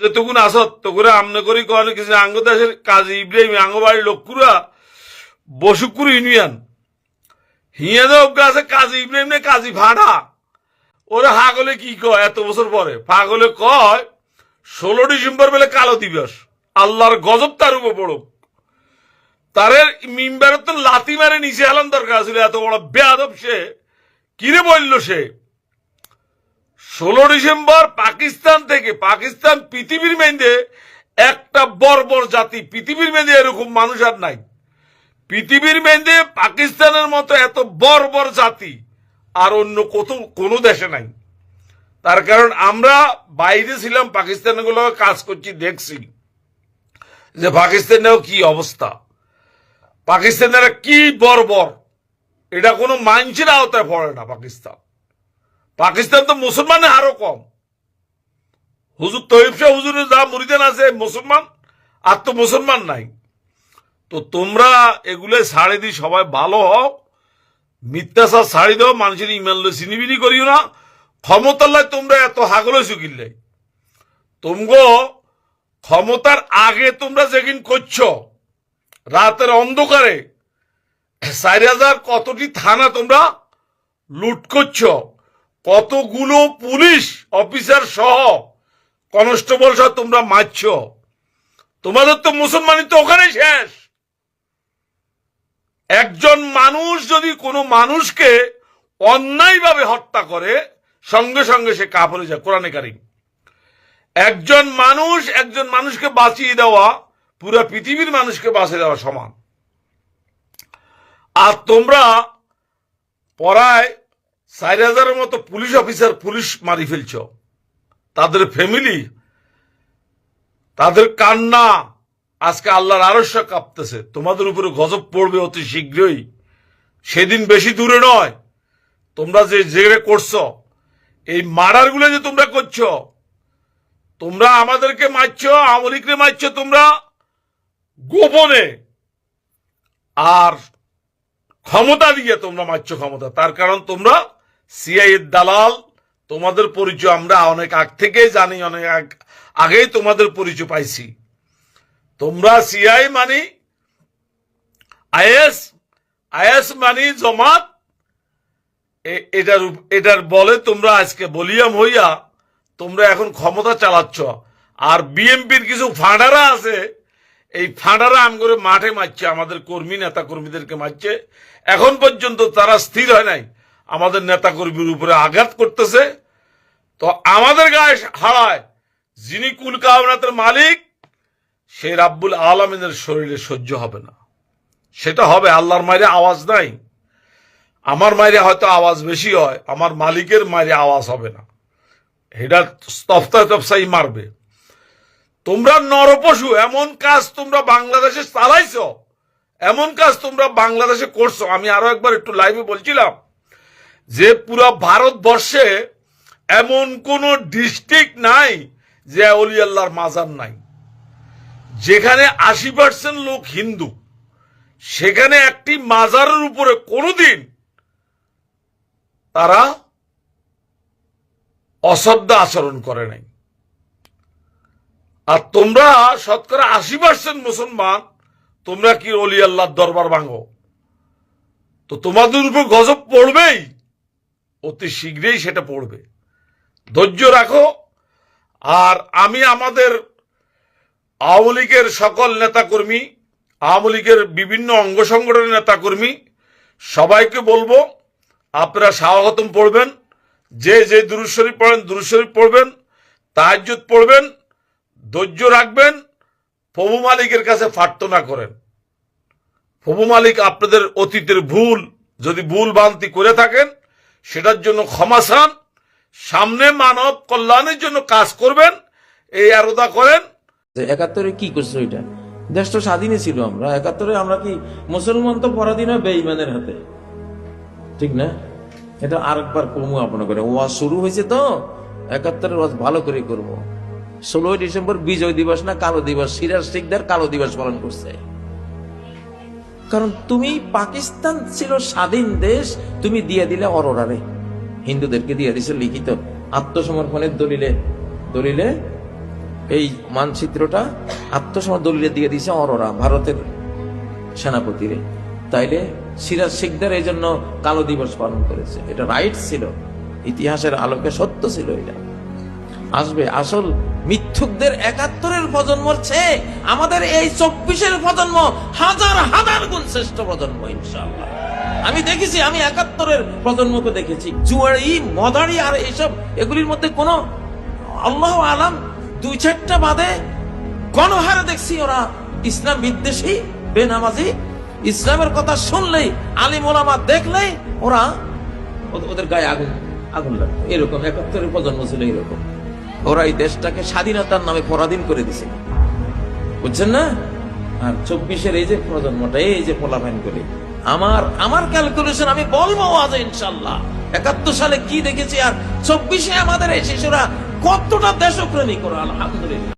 যেটুকুন আসত তো করে আমনে করি কন কিছু আঙ্গ দেশের কাজী ইব্রাহিম আঙ্গ বাড়ি লোককুরা বসুকুর ইউনিয়ন। হিয়ে দেব আছে কাজী ইব্রাহিম নে কাজী ভাড়া। ওরা হাগলে কি কয়, এত বছর পরে? পাগলে কয়, ষোলো ডিসেম্বর বেলে কালো দিবস। আল্লাহর গজব তার উপর পড়ুক। তারে মিম্বারের তো লাতি মারে নিচে হেলান দরকার ছিল, এত বড় বেয়াদব সে। কিরে বলল সে? ষোলো ডিসেম্বর পাকিস্তান থেকে পাকিস্তান পৃথিবীর মেন্দে একটা বর্বর জাতি। পৃথিবীর মেন্দে এরকম মানুষ আর নাই। পৃথিবীর মেন্দে পাকিস্তানের মতো এত বর্বর জাতি আর অন্য কত কোনো দেশে নাই। তার কারণ আমরা বাইরে ছিলাম পাকিস্তানগুলো কাজ করছি, দেখছি যে পাকিস্তানেও কি অবস্থা। পাকিস্তানের কি বর্বর, এটা কোনো মানসির আওতায় পড়ে না পাকিস্তান। পাকিস্তান তো মুসলমানের আরও কম। হুজুর তৈব শাহ হুজুরের যা মুরিদান আছে, মুসলমান? আর তো মুসলমান নাই। তো তোমরা এগুলো ছাড়ে দি, সবাই ভালো হও। মিথ্যাচার ছাড়ি দাও, মানুষের ইমান লো চিনিবিনি করিও না। ক্ষমতাল্লায় তোমরা এত হাগল চুকিল্লে তোমগো ক্ষমতার আগে তোমরা যেদিন করছ, রাতের অন্ধকারে, চার হাজার কতটি থানা তোমরা লুট করছ। কতগুলো পুলিশ অফিসার সহ কনস্টেবল সহ তোমরা মারছ? তোমাদের তো মুসলমানি তো ওখানে শেষ। একজন মানুষ যদি কোনো মানুষকে অন্যায়ভাবে হত্যা করে, সঙ্গে সঙ্গে সে কাপড়ে যায়, কোরআনে কারিম। একজন মানুষ একজন মানুষকে বাঁচিয়ে দেওয়া, পুরো পৃথিবীর মানুষকে বাঁচিয়ে দেওয়া সমান। আর তোমরা পড়ায় চার হাজারের মতো পুলিশ অফিসার পুলিশ মারি ফেলছ। তাদের ফ্যামিলি, তাদের কান্না আজকে আল্লাহর আরস্য কাঁপতেছে। তোমাদের উপরে গজব পড়বে অতি শীঘ্রই। সেদিন বেশি দূরে নয়। তোমরা যে জেগে করছ, এই মার্ডারগুলো যে তোমরা করছ, তোমরা আমাদেরকে মারছো লীগকে মারছো, তোমরা গোপনে। আর ক্ষমতা দিয়ে তোমরা মারছো ক্ষমতা। তার কারণ তোমরা সিআই দালাল, তোমাদের পরিচয় আমরা অনেক আগ থেকে জানি, অনেক আগেই তোমাদের পরিচয় পাইছি। তোমরা সিআই মানি, আইএস আইএস মানি জমাত এটার এটার বলে তোমরা আজকে বলিয়াম হইয়া তোমরা এখন ক্ষমতা চালাচ্ছ। আর বিএমপির কিছু ফাঁডারা আছে, এই ফাঁডারা আম করে মাঠে মারছে, আমাদের কর্মী নেতা কর্মীদেরকে মারছে। এখন পর্যন্ত তারা স্থির হয় নাই। আমাদের নেতা কর্মীর উপরে আঘাত করতেছে। তো আমাদের গায়ে হারায় যিনি কুল কামনাতের মালিক সে রাব্বুল আলমিনের শরীরে সহ্য হবে না। সেটা হবে আল্লাহর মায়ের আওয়াজ নাই। আমার মায়ের হয়তো আওয়াজ বেশি হয়, আমার মালিকের মায়ের আওয়াজ হবে না। এটা তফতায় তফসাই মারবে। তোমরা নরপশু, এমন কাজ তোমরা বাংলাদেশে চালাইছ, এমন কাজ তোমরা বাংলাদেশে করছ। আমি আরও একবার একটু লাইভে বলছিলাম যে পুরো ভারতবর্ষে এমন কোন ডিস্ট্রিক্ট নাই যে অলি আল্লাহর মাজার নাই। যেখানে আশি পার্সেন্ট লোক হিন্দু, সেখানে একটি মাজারের উপরে কোনোদিন তারা অশ্রদ্ধ আচরণ করে নাই। আর তোমরা শতকরা আশি পার্সেন্ট মুসলমান, তোমরা কি অলি আল্লাহর দরবার ভাঙো? তো তোমাদের উপর গজব পড়বেই। অতি শীঘ্রই সেটা পড়বে। ধৈর্য রাখো। আর আমি আমাদের আওয়ামী লীগের সকল নেতাকর্মী, আওয়ামী লীগের বিভিন্ন অঙ্গ সংগঠনের নেতাকর্মী, সবাইকে বলব, আপনারা স্বাগতম পড়বেন। যে যে দুরুশরীফ পড়েন দুরুশরীফ পড়বেন, তাহাজ্জুদ পড়বেন, ধৈর্য রাখবেন, প্রভু মালিকের কাছে প্রার্থনা করেন। প্রভু মালিক আপনাদের অতীতের ভুল, যদি ভুল ভ্রান্তি করে থাকেন সেটার জন্য ক্ষমা চান, সামনে মানব কল্যাণের জন্য কাজ করবেন, এই আরোদা করেন। একাত্তরে কি করছে ওইটা দেশ তো স্বাধীনই ছিল আমরা। একাত্তরে আমরা কি মুসলমান তো পরাধীন হয় বেঈমানের হাতে? ঠিক না? এটা আরেকবার কমু আপনার করে। ওয়াজ শুরু হয়েছে তো। একাত্তরের ওয়াজ ভালো করে করব। ষোলোই ডিসেম্বর বিজয় দিবস না কালো দিবস? সিরাজ শিকদার কালো দিবস পালন করছে। কারণ তুমি পাকিস্তান ছিল স্বাধীন দেশ, তুমি দিয়ে দিলে অরোরারে। হিন্দুদেরকে দিয়ে দিছে লিখিত আত্মসমর্পণের দলিলে। দলিলে এই মানচিত্রটা আত্মসমর দলিলে দিয়ে দিছে অরোরা, ভারতের সেনাপতিরে। তাইলে সিরাজ শিকদার এই জন্য কালো দিবস পালন করেছে। এটা রাইট ছিল। ইতিহাসের আলোকে সত্য ছিল এটা। আসবে, আসল মিথ্যুকদের একাত্তরের প্রজন্ম চেয়ে আমাদের এই চব্বিশের প্রজন্ম হাজার হাজার গুণ শ্রেষ্ঠ প্রজন্ম ইনশাল্লাহ আমি দেখেছি, আমি একাত্তরের প্রজন্মকে দেখেছি। জুয়ারি মদারি আর এইসব, এগুলির মধ্যে কোনো আল্লাহ আলাম দুই চারটা বাদে গণহারে দেখছি ওরা ইসলাম বিদ্বেষী, বেনামাজি। ইসলামের কথা শুনলেই আলিম ওলামা দেখলেই ওরা ওদের- গায়ে আগুন আগুন লাগতো। এরকম, একাত্তরের প্রজন্ম ছিল এরকম। ওরা এই দেশটাকে স্বাধীনতার নামে পরাধীন করে দিছে। বুঝছেন না? আর চব্বিশের এই যে প্রজন্মটা, এই যে পোলাফাইন করে, আমার আমার ক্যালকুলেশন আমি বলব আজ ইনশাল্লাহ একাত্তর সালে কি দেখেছি আর চব্বিশে আমাদের এই শিশুরা কতটা দেশপ্রেমী ওরা আলহামদুলিল্লাহ।